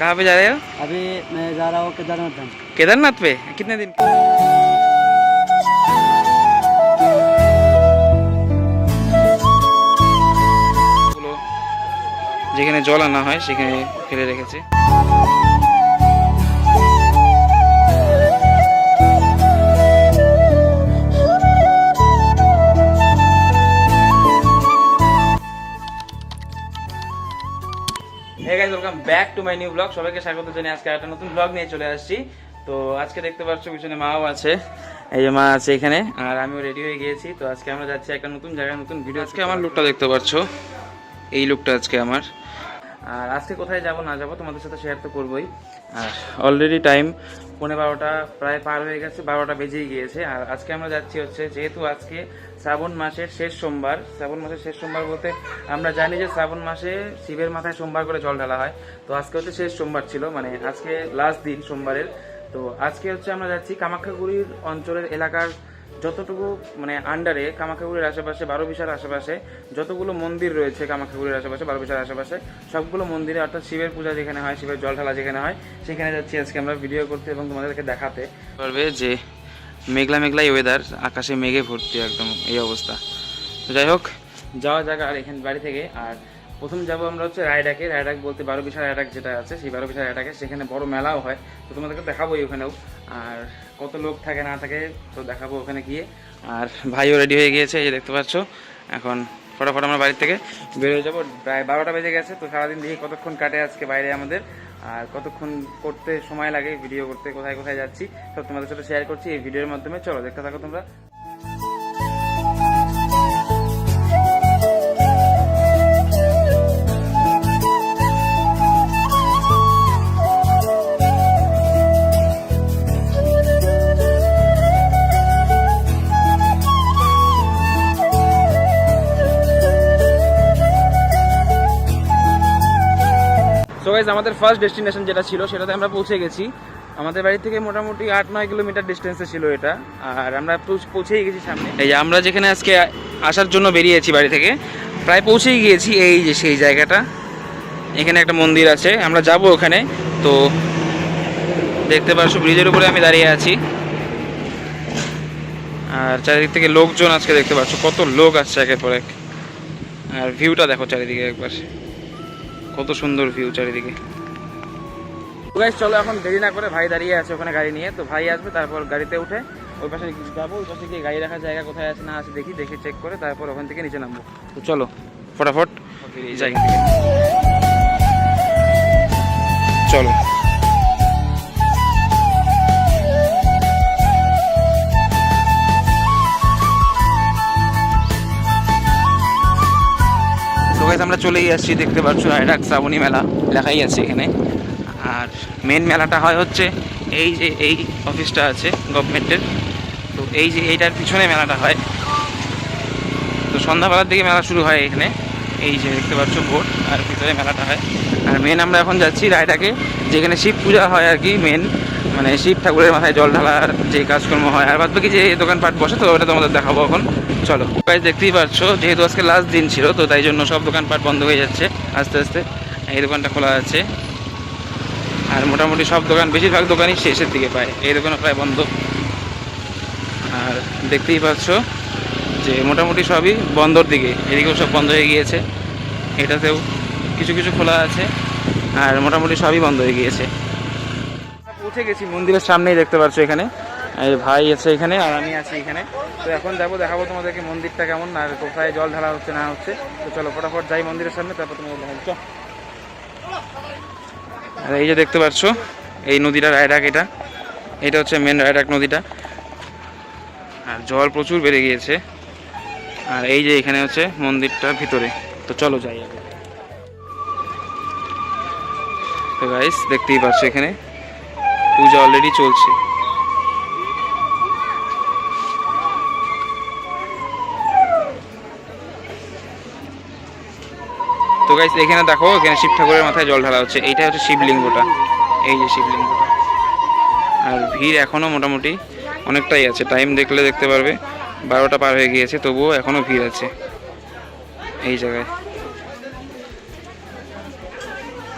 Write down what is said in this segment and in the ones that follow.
कहाँ पे जा रहे हो अभी मैं जा रहा हूँ केदारनाथ धाम केदारनाथ पे कितने दिन গুলো যেখানে জল আনা হয় সেখানে ফেলে রেখেছে hey guys welcome back to my new vlog সবাইকে স্বাগত জানিয়ে আজকে একটা নতুন ব্লগ নিয়ে চলে আসছি। তো আজকে দেখতে পাচ্ছ পিছনে মাও আছে এই যে মা আছে এখানে আর আমিও রেডি হয়ে গিয়েছি। তো আজকে আমরা যাচ্ছি একটা নতুন জায়গায় নতুন ভিডিও আজকে আমার লুকটা দেখতে পাচ্ছ এই লুকটা আজকে আমার। আর আজকে কোথায় যাব না যাব তোমাদের সাথে শেয়ার তো করবোই। আর অলরেডি টাইম পৌনে বারোটা প্রায় পার হয়ে গেছে বারোটা বেজেই গিয়েছে। আর আজকে আমরা যাচ্ছি হচ্ছে যেহেতু আজকে শ্রাবণ মাসের শেষ সোমবার, শ্রাবণ মাসের শেষ সোমবার বলতে আমরা জানি যে শ্রাবণ মাসে শিবের মাথায় সোমবার করে জল ঢালা হয়। তো আজকে হচ্ছে শেষ সোমবার ছিল মানে আজকে লাস্ট দিন সোমবারের। তো আজকে হচ্ছে আমরা যাচ্ছি কামাখ্যাগুড়ির অঞ্চলের এলাকার যতটুকু মানে আন্ডারে কামাখ্যাগুড়ির আশেপাশে, বারো বিশার আশেপাশে, যতগুলো মন্দির রয়েছে কামাখ্যাগুড়ির আশেপাশে, বারো বিশার আশেপাশে, সবগুলো মন্দিরে, অর্থাৎ শিবের পূজা যেখানে হয়, শিবের জল ঢালা যেখানে হয়, সেখানে যাচ্ছি আজকে আমরা ভিডিও করতে এবং তোমাদেরকে দেখাতে। পারবে যে মেঘলা মেঘলাই ওয়েদার আকাশে মেঘে ভর্তি একদম এই অবস্থা। যাই হোক, যাওয়া জায়গা আর এখানে বাড়ি থেকে। আর প্রথম যাব আমরা হচ্ছে রায়ডাকে। রায়ডাক বলতে বারো বিশাল রায়ডাক যেটা আছে, সেই বারো বিশাল রায়ডাকে। সেখানে বড় মেলাও হয়, তো তোমাদেরকে দেখাবোই ওখানেও। আর কত লোক থাকে, না থাকে, তো দেখাবো ওখানে গিয়ে। আর ভাইও রেডি হয়ে গিয়েছে, এই দেখতে পাচ্ছ। এখন ফটাফট আমরা বাড়ি থেকে বের হয়ে যাব। প্রায় বারোটা বেজে গেছে, তো সারাদিন দিয়ে কতক্ষণ কাটে আজকে বাইরে আমাদের। আর কতক্ষণ করতে সময় লাগে ভিডিও করতে, কোথায় কোথায় যাচ্ছি, সব তোমাদের সাথে শেয়ার করছি এই ভিডিওর মাধ্যমে। চলো, দেখতে থাকো তোমরা। গাইজ আমাদের ফার্স্ট ডেস্টিনেশন যেটা ছিল, সেটাতে আমরা পৌঁছে গেছি। আমাদের বাড়ি থেকে মোটামুটি আট, নয় কিলোমিটার ডিস্টেন্সে ছিল এটা। আর আমরা পৌঁছেই গেছি সামনে। এই যে আমরা যেখানে আজকে আসার জন্য বেরিয়েছি বাড়ি থেকে, প্রায় পৌঁছেই গিয়েছি এই যে সেই জায়গাটা। এখানে একটা মন্দির আছে, আমরা যাব ওখানে। তো দেখতে পাচ্ছ ব্রিজের উপরে আমি দাঁড়িয়ে আছি। আর চারিদিক থেকে লোকজন আজকে দেখতে পাচ্ছ, কত লোক আসছে একের পর এক। আর ভিউটা দেখো চারিদিকে একবার। কত সুন্দর ভিউ চারিদিকে। গাইস চলো এখন দেরি না করে ভাই দাঁড়িয়ে আছে ওখানে গাড়ি নিয়ে। তো ভাই আসবে তারপর গাড়িতে উঠে ওই পাশে যাব ওই পাশে গিয়ে গাড়ি রাখার জায়গা কোথায় আছে না আছে দেখি দেখে চেক করে তারপর ওখান থেকে নিচে নামবো। তো চলো ফটাফট যাই। চলো। তো গাইস আমরা চলেই আসছি, দেখতে পাচ্ছ রায়ডাক শ্রাবণী মেলা লেখাই আছে এখানে। আর মেন মেলাটা হয় হচ্ছে এই যে এই অফিসটা আছে গভর্নমেন্টের তো এই যে এইটার পিছনে মেলাটা হয়। তো সন্ধ্যাবেলার দিকে মেলা শুরু হয় এখানে। এই যে দেখতে পাচ্ছ, বোট, আর ভিতরে মেলাটা হয়। আর মেন আমরা এখন যাচ্ছি রায়টাকে যেখানে শিব পূজা হয় আর কি মেন মানে শিব ঠাকুরের মাথায় জল ঢালার যে কাজকর্ম হয়। আর বাদ বাকি যে দোকানপাট বসে, তো ওটা তোমাদের দেখাবো এখন। চলো। গাইজ দেখতেই পাচ্ছ যেহেতু আজকে লাস্ট দিন ছিল, তো তাই জন্য সব দোকানপাট বন্ধ হয়ে যাচ্ছে। আস্তে আস্তে এই দোকানটা খোলা আছে। আর মোটামুটি সব দোকান, বেশিরভাগ দোকানই শেষের দিকে পায় এই দোকানও প্রায় বন্ধ। আর দেখতেই পাচ্ছ যে মোটামুটি সবই বন্ধর দিকে। এদিকেও সব বন্ধ হয়ে গিয়েছে। এটাতেও কিছু কিছু খোলা আছে। আর মোটামুটি সবই বন্ধ হয়ে গিয়েছে। পৌঁছে গেছি, মন্দিরের সামনেই দেখতে পাচ্ছ এখানে। এই ভাই আছে এখানে আর আমি আছি এখানে। তো এখন যাব, দেখাবো তোমাদেরকে মন্দিরটা কেমন আর কোথায় জল ঢালা হচ্ছে না হচ্ছে। তো চলো, ফটাফট যাই মন্দিরের সামনে, তারপর তোমাদের দেখাবো আর এই যে দেখতে পাচ্ছ এই নদীটা রায়ডাক এটা। এটা হচ্ছে মেন রায়ডাক নদীটা। আর জল প্রচুর বেড়ে গিয়েছে। আর এই যে এখানে হচ্ছে মন্দিরটা ভিতরে। তো চলো যাই আগে। তো গাইস দেখতেই পাচ্ছ এখানে। পূজা অলরেডি চলছে। তো গাইস এখানে দেখো, এখানে শিব ঠাকুরের মাথায় জল ঢালা হচ্ছে। এইটা হচ্ছে শিবলিঙ্গটা। এই যে শিবলিঙ্গটা। আর ভিড় এখনও মোটামুটি অনেকটাই আছে। টাইম দেখলে দেখতে পারবে। বারোটা পার হয়ে গিয়েছে, তবুও এখনও ভিড় আছে। এই জায়গায়।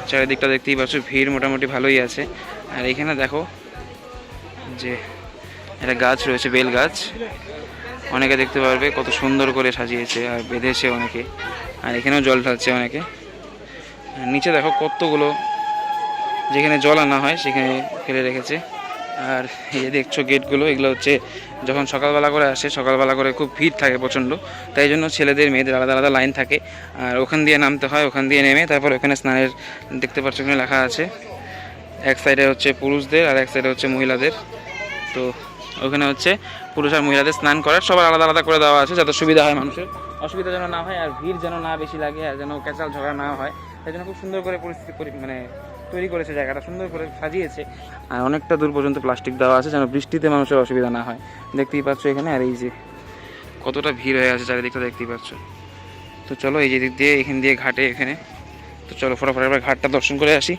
চারিদিকটা দেখতেই পাচ্ছ, ভিড় মোটামুটি ভালোই আছে। আর এখানে দেখো, যে একটা গাছ রয়েছে, বেল গাছ। অনেকে দেখতে পারবে কত সুন্দর করে সাজিয়েছে আর বেঁধেছে অনেকে। আর এখানেও জল ঢালছে অনেকে। নিচে দেখো কতগুলো, যেখানে জল আনা হয় সেখানে ফেলে রেখেছে। আর এই যে দেখছ গেটগুলো, এগুলো হচ্ছে যখন সকালবেলা করে আসে, সকালবেলা করে খুব ভিড় থাকে প্রচণ্ড। তাই জন্য ছেলেদের, মেয়েদের আলাদা আলাদা লাইন থাকে। আর ওখান দিয়ে নামতে হয়, ওখান দিয়ে নেমে তারপর ওখানে স্নানের, দেখতে পাচ্ছ ওখানে লেখা আছে। এক সাইডে হচ্ছে পুরুষদের আর এক সাইডে হচ্ছে মহিলাদের। তো ওখানে হচ্ছে পুরুষ আর মহিলাদের স্নান করার। সবার আলাদা আলাদা করে দেওয়া আছে, যাতে সুবিধা হয় মানুষের। অসুবিধা যেন না হয় আর ভিড় যেন না বেশি লাগে আর যেন ক্যাচাল ঝগড়া না হয়। তাই জন্য খুব সুন্দর করে পরিস্থিতি পরি- মানে তৈরি করেছে জায়গাটা, সুন্দর করে সাজিয়েছে। আর অনেকটা দূর পর্যন্ত প্লাস্টিক দেওয়া আছে যেন বৃষ্টিতে মানুষের অসুবিধা না হয়। দেখতেই পাচ্ছ এখানে, আর এই যে কতটা ভিড় হয়ে আছে চারিদিকটা দেখতেই পাচ্ছ। তো চলো এই যে দিক দিয়ে, এখান দিয়ে ঘাটে এখানে। তো চলো ফটাফট এবার ঘাটটা দর্শন করে আসি।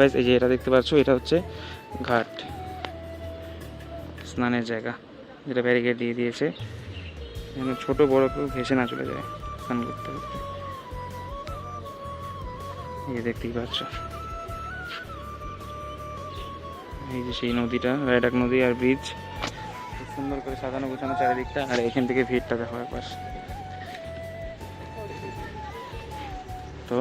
গাইস এই যে এটা দেখতে পাচ্ছ, এটা হচ্ছে ঘাট। স্নানের জায়গা। যেটা ব্যারিকেড দিয়ে দিয়েছে। যেন ছোট, বড় কেউ ভেসে না চলে যায় স্নান করতে করতে। এই যে দেখতেই পাচ্ছ। এই যে সেই নদীটা, রায়ডাক নদী আর ব্রিজ সুন্দর করে সাজানো গোছানো চারিদিকটা আর এখান থেকে ভিড়টা দেখো একবার। তো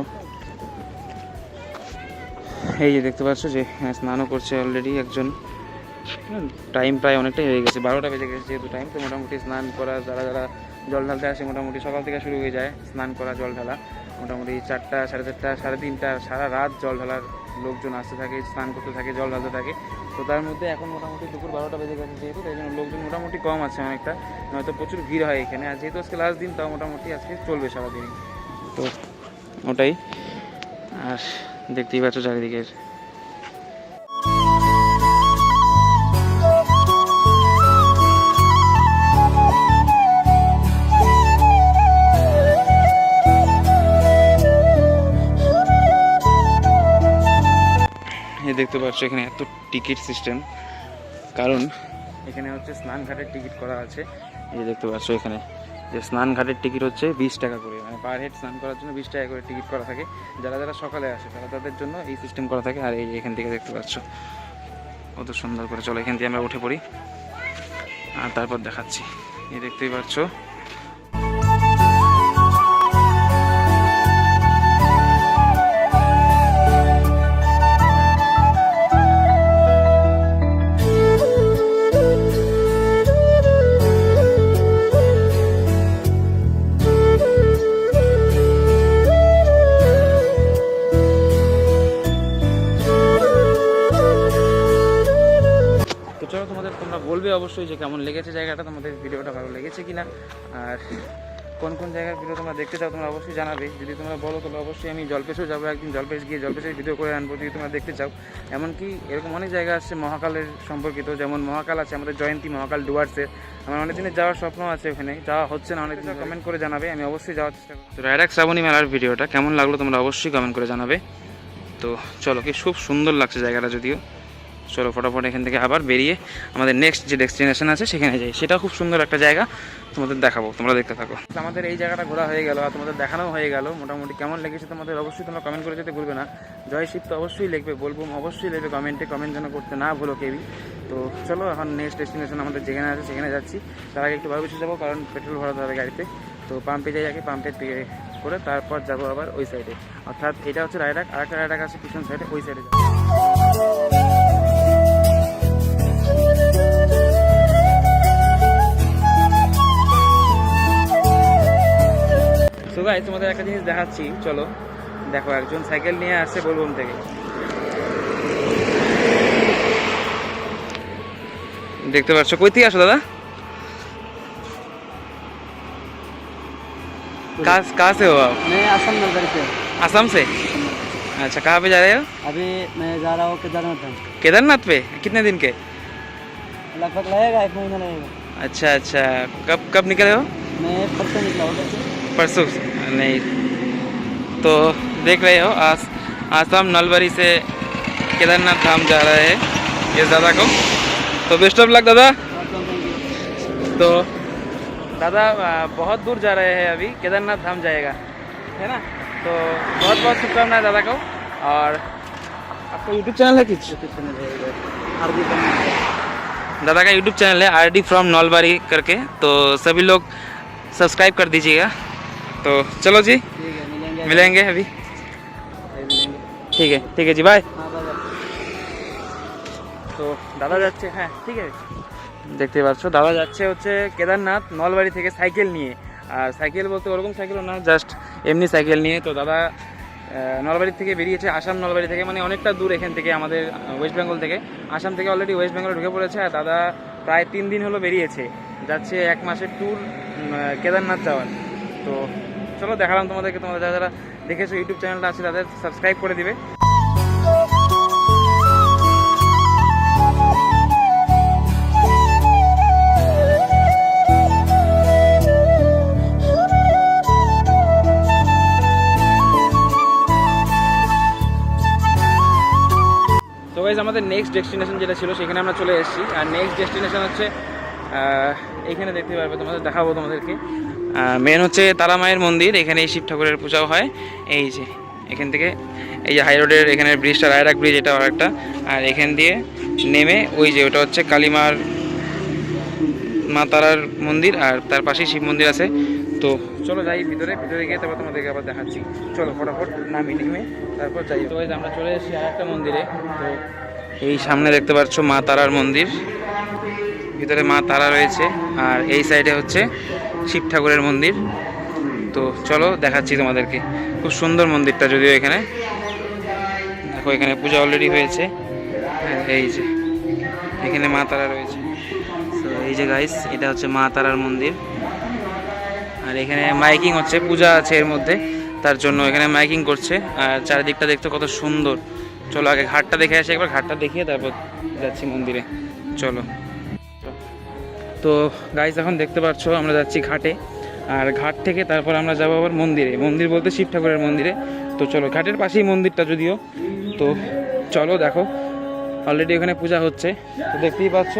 এই যে দেখতে পাচ্ছ যে হ্যাঁ, স্নানও করছে অলরেডি একজন। টাইম প্রায় অনেকটাই হয়ে গেছে। বারোটা বেজে গেছে যেহেতু টাইম তো মোটামুটি স্নান করা যারা যারা জল ঢালতে আসে মোটামুটি সকাল থেকে শুরু হয়ে যায় স্নান করা জল ঢালা। মোটামুটি চারটা সাড়ে চারটা সাড়ে তিনটা সারা রাত জল ঢালার লোকজন আসতে থাকে স্নান করতে থাকে জল ঢালতে থাকে। তো তার মধ্যে এখন মোটামুটি দুপুর বারোটা বেজে গেছে যেহেতু তাই জন্য লোকজন মোটামুটি কম আছে অনেকটা। নয়তো প্রচুর ভিড় হয় এখানে। আর যেহেতু আজকে লাস্ট দিন তাও মোটামুটি আজকে চলবে সারাদিনই তো ওটাই। আর দেখতেই পাচ্ছ চারিদিকের। দেখতে পাচ্ছ এখানে এত টিকিট সিস্টেম। কারণ এখানে হচ্ছে স্নান ঘাটের টিকিট করা আছে। এই দেখতে পাচ্ছ এখানে। যে স্নান ঘাটের টিকিট হচ্ছে বিশ টাকা করে মানে পার হেড স্নান করার জন্য বিশ টাকা করে টিকিট করা থাকে। যারা যারা সকালে আসে, তারা তাদের জন্য এই সিস্টেম করা থাকে। আর এই এখান থেকে দেখতে পাচ্ছ, কত সুন্দর করে চলো, এখান থেকে আমরা উঠে পড়ি। আর তারপর দেখাচ্ছি। এই দেখতেই পাচ্ছ বলবে অবশ্যই যে কেমন লেগেছে জায়গাটা, তোমাদের ভিডিওটা ভালো লেগেছে কিনা, আর কোন কোন জায়গার ভিডিও তোমরা দেখতে চাও তোমরা অবশ্যই জানাবে। যদি তোমরা বলো, তাহলে অবশ্যই আমি জলপেশেও যাব, একদিন জলপেশ গিয়ে জলপেশের ভিডিও করে আনব, যদি তোমরা দেখতে চাও। এমনকি এরকম অনেক জায়গা আছে মহাকালের সম্পর্কিত, যেমন মহাকাল আছে, আমাদের জয়ন্তী মহাকাল ডুয়ার্সের আমার অনেক দিনের যাওয়ার স্বপ্ন আছে ওখানে, যাওয়া হচ্ছে না অনেক দিন কমেন্ট করে জানাবে, আমি অবশ্যই যাওয়ার চেষ্টা করব। তো রায়ডাক শ্রাবণী মেলার ভিডিওটা কেমন লাগল তোমরা অবশ্যই কমেন্ট করে জানাবে। তো চলো কি, খুব সুন্দর লাগছে জায়গাটা যদিও। চলো ফটাফট এখান থেকে আবার বেরিয়ে আমাদের নেক্সট যে ডেস্টিনেশন আছে সেখানে যাই। সেটা খুব সুন্দর একটা জায়গা, তোমাদের দেখাবো, তোমরা দেখতে থাকো। আমাদের এই জায়গাটা ঘোরা হয়ে গেল আর তোমাদের দেখানো হয়ে গেল। মোটামুটি কেমন লেগেছে তোমাদের অবশ্যই তোমরা কমেন্ট করে যেতে ভুলবে না। জয় শিব তো অবশ্যই লিখবে, বলব অবশ্যই লিখবে কমেন্টে কমেন্ট যেন করতে না ভুলো কেউই। তো চলো এখন নেক্সট ডেস্টিনেশন আমাদের যেখানে আছে সেখানে যাচ্ছি। তার আগে একটু ভালো বেশি যাব, কারণ পেট্রোল ভরাতে হবে গাড়িতে। তো পাম্পে যাই আগে পাম্পে করে তারপর যাব আবার ওই সাইডে অর্থাৎ এটা হচ্ছে রায়ডাক আর একটা রায়ডাক আছে পিছন সাইডে ওই সাইডে যাব। তো গাই তোমাদের একটা জিনিস দেখাচ্ছি চলো দেখো একজন সাইকেল নিয়ে আসছে বলবম থেকে দেখতে পাচ্ছ কই থেকে আসো দাদা कहाँ कहाँ से हो आप मैं असम नगर से हूँ। असम से अच्छा कहाँ पे जा रहे हो अभी मैं जा रहा हूँ केदारनाथ धाम केदारनाथ पे कितने दिन के लगभग लगेगा एक महीना लगेगा अच्छा अच्छा कब कब निकले हो मैं परसों निकला हूँ कैसे परसों नहीं तो देख रहे हो आज हम नलबरी से केदारनाथ धाम जा रहे हैं, ये दादा को। तो बेस्ट ऑफ़ लक दादा। तो दादा बहुत दूर जा रहे हैं अभी, केदारनाथ धाम जाएगा, है ना? तो बहुत बहुत शुभकामनाएँ दादा को, और आपका यूट्यूब चैनल है बनना दादा का यूट्यूब चैनल है आर डी फ्रॉम नौलबारी करके तो सभी लोग सब्सक्राइब कर दीजिएगा। तो चलो जी ठीक है मिलेंगे मिलेंगे अभी मिलेंगे ठीक है ठीक है जी बाय हाँ बाबा তো দাদা যাচ্ছে হ্যাঁ ঠিক আছে দেখতে পাচ্ছ দাদা যাচ্ছে হচ্ছে কেদারনাথ নলবাড়ি থেকে সাইকেল নিয়ে আর সাইকেল বলতে ওরকম সাইকেলও না জাস্ট এমনি সাইকেল নিয়ে তো দাদা আহ, নলবাড়ি থেকে বেরিয়েছে আসাম নলবাড়ি থেকে মানে অনেকটা দূর এখান থেকে আমাদের ওয়েস্ট বেঙ্গল থেকে আসাম থেকে অলরেডি ওয়েস্ট বেঙ্গলে ঢুকে পড়েছে আর দাদা প্রায় তিন দিন হলো বেরিয়েছে যাচ্ছে এক মাসের ট্যুর কেদারনাথ যাওয়ার তো চলো দেখালাম তোমাদেরকে তোমাদের যারা যারা দেখেছ ইউটিউব চ্যানেলটা আছে তাদের সাবস্ক্রাইব করে দিবে। আমাদের নেক্সট ডেস্টিনেশন যেটা ছিল সেখানে আমরা চলে এসেছি। আর নেক্সট ডেস্টিনেশন হচ্ছে আহ, এইখানে দেখতে পারবে তোমাদের দেখাবো তোমাদেরকে। মেন হচ্ছে তারা মায়ের মন্দির এখানে এই শিব ঠাকুরের পূজাও হয়। এই যে, এখান থেকে, এই যে হাই রোডের এখানে ব্রিজটা রায়রাক ব্রিজ এটা আর একটা। আর এখান দিয়ে নেমে ওই যে ওটা হচ্ছে কালীমার মা তারার মন্দির, আর তার পাশেই শিব মন্দির আছে। তো চলো যাই ভিতরে ভিতরে গিয়ে তারপর তোমাদেরকে আবার দেখাচ্ছি। চলো, ফটাফট নামি নেমে তারপর যাই। তো আমরা চলে এসেছি আর একটা মন্দিরে। তো এই সামনে দেখতে পাচ্ছ মা তারার মন্দির। ভিতরে মা তারা রয়েছে, আর এই সাইডে হচ্ছে শিব ঠাকুরের মন্দির। তো চলো দেখাচ্ছি তোমাদেরকে। খুব সুন্দর মন্দিরটা যদিও এখানে। দেখো এখানে পূজা অলরেডি হয়েছে। হ্যাঁ, এই যে। এখানে মা তারা রয়েছে। তো এই যে গাইস এটা হচ্ছে মা তারার মন্দির। আর এখানে মাইকিং হচ্ছে পূজা আছে এর মধ্যে। তার জন্য এখানে মাইকিং করছে। আর চারিদিকটা দেখতে কত সুন্দর। চলো আগে ঘাটটা দেখে আসি একবার ঘাটটা দেখিয়ে তারপর যাচ্ছি মন্দিরে। চলো। তো গাইস এখন দেখতে পাচ্ছ, আমরা যাচ্ছি ঘাটে। আর ঘাট থেকে তারপর আমরা যাব আবার মন্দিরে। মন্দির বলতে শিব ঠাকুরের মন্দিরে। তো চলো, ঘাটের পাশেই মন্দিরটা যদিও। তো চলো দেখো অলরেডি ওখানে পূজা হচ্ছে। তো দেখতেই পাচ্ছ,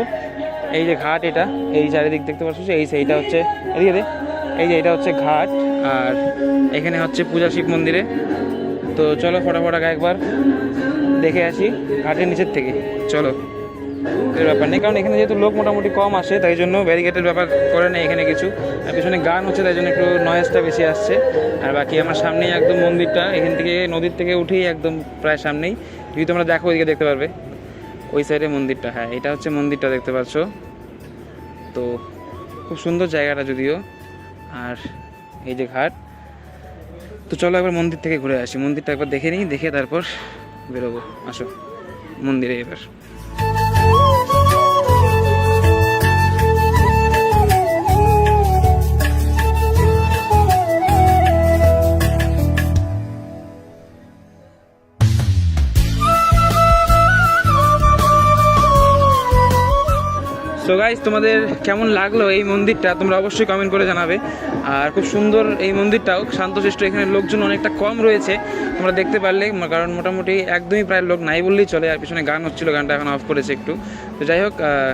এই যে ঘাট এটা, এই চারিদিক দেখতে পাচ্ছ, এই সেইটা হচ্ছে, এদিকে। এই যে এটা হচ্ছে ঘাট। আর এখানে হচ্ছে পূজা শিব মন্দিরে। তো চলো, ফটাফট একবার দেখে আসি ঘাটের নিচের থেকে। চলো। এর ব্যাপার নেই, কারণ এখানে যেহেতু লোক মোটামুটি কম আসে, তাই জন্য ব্যারিকেডের ব্যাপার করে নেই এখানে কিছু। আর পিছনে গান হচ্ছে, তাই জন্য একটু নয়েজটা বেশি আসছে। আর বাকি আমার সামনেই একদম মন্দিরটা, এখান থেকে নদীর থেকে উঠেই একদম প্রায় সামনেই। যদি তোমরা দেখো ওইদিকে দেখতে পারবে। ওই সাইডে মন্দিরটা হ্যাঁ এটা হচ্ছে মন্দিরটা দেখতে পাচ্ছ। তো খুব সুন্দর জায়গাটা যদিও। আর এই যে ঘাট। তো চলো একবার মন্দির থেকে ঘুরে আসি। মন্দিরটা একবার দেখে নিই, দেখে তারপর বেরোবো। আসো, মন্দিরে এবার। সো গাইজ তোমাদের কেমন লাগল এই মন্দিরটা? তোমরা অবশ্যই কমেন্ট করে জানাবে। আর খুব সুন্দর এই মন্দিরটাও। শান্তশিষ্ট, এখানে লোকজন অনেকটা কম রয়েছে। তোমরা দেখতে পারলে, কারণ মোটামুটি একদমই প্রায় লোক নাই বললেই চলে। আর পিছনে গান হচ্ছিল, গানটা এখন অফ করেছে একটু। তো যাই হোক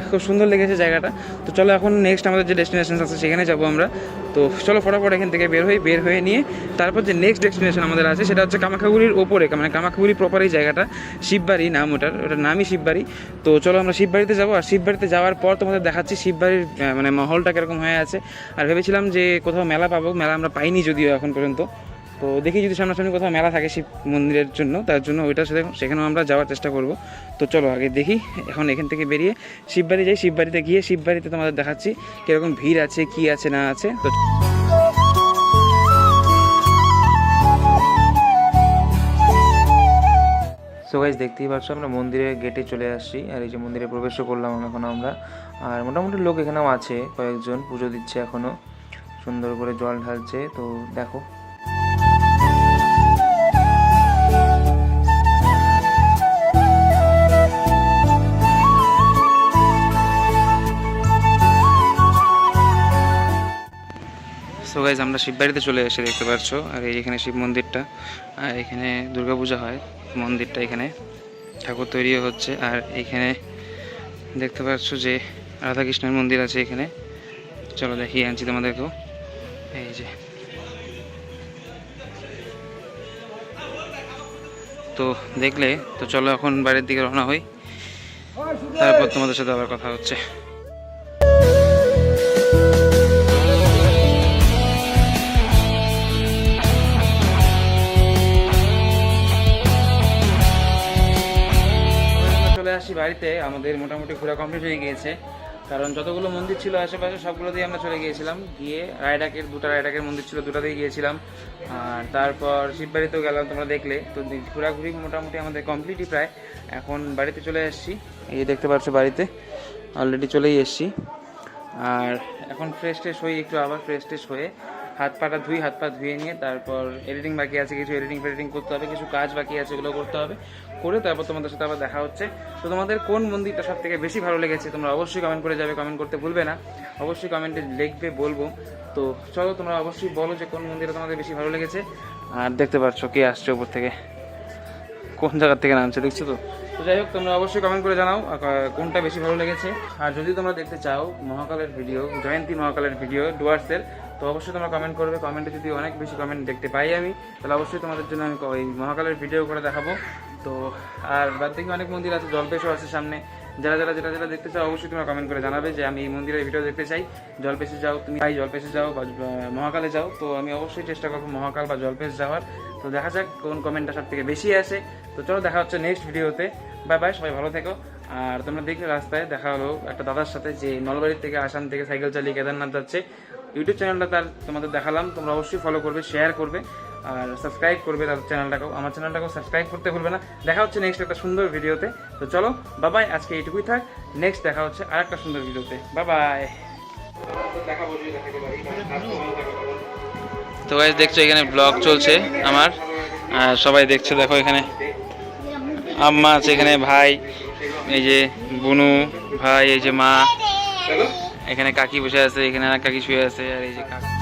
খুব সুন্দর লেগেছে জায়গাটা। তো চলো এখন নেক্সট আমাদের যে ডেস্টিনেশন আছে, সেখানে যাব আমরা। তো চলো ফটাফট এখান থেকে বের হই, বের হয়ে নিয়ে তারপর যে নেক্সট ডেস্টিনেশন আমাদের আছে, সেটা হচ্ছে কামাখাগুড়ির ওপরে মানে কামাখাগুড়ি প্রপারই জায়গাটা। শিববাড়ি নাম ওটার ওটার নামই শিববাড়ি। তো চলো আমরা শিববাড়িতে যাব, আর শিববাড়িতে যাওয়ার পর তোমাদের দেখাচ্ছি শিববাড়ির মানে মহলটা কীরকম হয়ে আছে। আর ভেবেছিলাম যে কোথাও মেলা পাবো, মেলা আমরা পাইনি যদিও এখন পর্যন্ত। তো দেখি যদি সামনাসামনি কোথাও মেলা থাকে শিব মন্দিরের জন্য, তার জন্য ওইটার সাথে সেখানেও আমরা যাওয়ার চেষ্টা করব। তো চলো আগে দেখি, এখন এখান থেকে বেরিয়ে শিববাড়ি যাই, শিববাড়িতে গিয়ে শিববাড়িতে তোমাদের দেখাচ্ছি কীরকম ভিড় আছে, কি আছে, না আছে। তো সো দেখতেই পাচ্ছ আমরা মন্দিরের গেটে চলে আসছি, আর এই যে মন্দিরে প্রবেশও করলাম এখন আমরা। আর মোটামুটি লোক এখানেও আছে, কয়েকজন পুজো দিচ্ছে এখনও সুন্দর করে জল ঢালছে, তো দেখো। গাইজ আমরা শিববাড়িতে চলে এসে দেখতে পাচ্ছ আর এখানে শিব মন্দিরটা, আর এখানে দুর্গাপূজা হয়, মন্দিরটা এখানে ঠাকুর তৈরিও হচ্ছে, আর এখানে দেখতে পাচ্ছ যে রাধাকৃষ্ণের মন্দির আছে এখানে। চলো দেখিয়ে আনছি তোমাদেরকেও। এই যে। তো দেখলে, তো চলো এখন বাইরের দিকে রওনা হই। তারপর তোমাদের সাথে আবার কথা হচ্ছে। বাড়িতে আমাদের মোটামুটি ঘোরা কমপ্লিট হয়ে গিয়েছে। কারণ যতগুলো মন্দির ছিল আশেপাশে সবগুলোতেই আমরা চলে গিয়েছিলাম। গিয়ে রায়ডাকের, দুটো রায়ডাকের মন্দির ছিল দুটাতেই গিয়েছিলাম। আর তারপর শিববাড়িতেও গেলাম তোমরা দেখলে। তো ঘোরাঘুরি মোটামুটি আমাদের কমপ্লিটই প্রায়। এখন বাড়িতে চলে এসেছি। এই দেখতে পাচ্ছ বাড়িতে অলরেডি চলেই এসেছি। আর এখন ফ্রেশ ট্রেশ হয়ে, একটু আবার ফ্রেশ ট্রেশ হয়ে হাত পাটা ধুই, হাত পা ধুয়ে নিয়ে তারপর এডিটিং বাকি আছে, কিছু এডিটিং ফেডিটিং করতে হবে, কিছু কাজ বাকি আছে ওগুলো করতে হবে। করে তারপর তোমাদের সাথে আবার দেখা হচ্ছে। তো তোমাদের কোন মন্দিরটা সব থেকে বেশি ভালো লেগেছে তোমরা অবশ্যই কমেন্ট করে যাবে কমেন্ট করতে ভুলবে না। অবশ্যই কমেন্টে লিখবে, বলব। তো চলো তোমরা অবশ্যই বলো যে কোন মন্দিরটা তোমাদের বেশি ভালো লেগেছে। আর দেখতে পাচ্ছ কে আসছে ওপর থেকে। কোন জায়গার থেকে নামছে, দেখছ তো? তো যাই হোক, তোমরা অবশ্যই কমেন্ট করে জানাও কোনটা বেশি ভালো লেগেছে। আর যদি তোমরা দেখতে চাও মহাকালের ভিডিও জয়ন্তী মহাকালের ভিডিও ডুয়ার্সের তো অবশ্যই তোমরা কমেন্ট করবে। কমেন্টে যদি অনেক বেশি কমেন্ট দেখতে পাই আমি, তাহলে অবশ্যই তোমাদের জন্য আমি ওই মহাকালের ভিডিও করে দেখাবো। তো আর বাদ দেখি অনেক মন্দির আছে, জলপেশও আছে সামনে। যারা যারা যেটা যেটা দেখতে চাও অবশ্যই তোমরা কমেন্ট করে জানাবে যে আমি এই মন্দিরের ভিডিও দেখতে চাই। জলপেশে যাও, তুমি ভাই জলপেশে যাও বা মহাকালে যাও, তো আমি অবশ্যই চেষ্টা করব মহাকাল বা জলপেশ যাওয়ার। তো দেখা যাক কোন কমেন্টটা সব থেকে বেশি আসে। তো চলো দেখা হচ্ছে নেক্সট ভিডিওতে বাই বাই সবাই ভালো থেকো। আর তোমরা দেখলে রাস্তায় দেখা হলো একটা দাদার সাথে যে নলবাড়ির থেকে আসাম থেকে সাইকেল চালিয়ে কেদারনাথ যাচ্ছে। ইউটিউব চ্যানেলটা তার তোমাদের দেখালাম, তোমরা অবশ্যই ফলো করবে শেয়ার করবে। আর সাবস্ক্রাইব করবে তার চ্যানেলটাকেও আমার চ্যানেলটাকেও সাবস্ক্রাইব করতে ভুলবে না। দেখা হচ্ছে নেক্সট একটা সুন্দর ভিডিওতে তো চলো বাবাই আজকে এইটুকুই থাক। নেক্সট দেখা হচ্ছে আর একটা সুন্দর ভিডিওতে বাবাই তো গাইজ দেখছ এখানে ব্লগ চলছে আমার। আর সবাই দেখছ, দেখো এখানে। আম্মা আছে এখানে, ভাই, এই যে বুনু, ভাই, এই যে মা। এখানে কাকি বসে আছে, এখানে কাকি শুয়ে আছে, আর এই যে কাকা।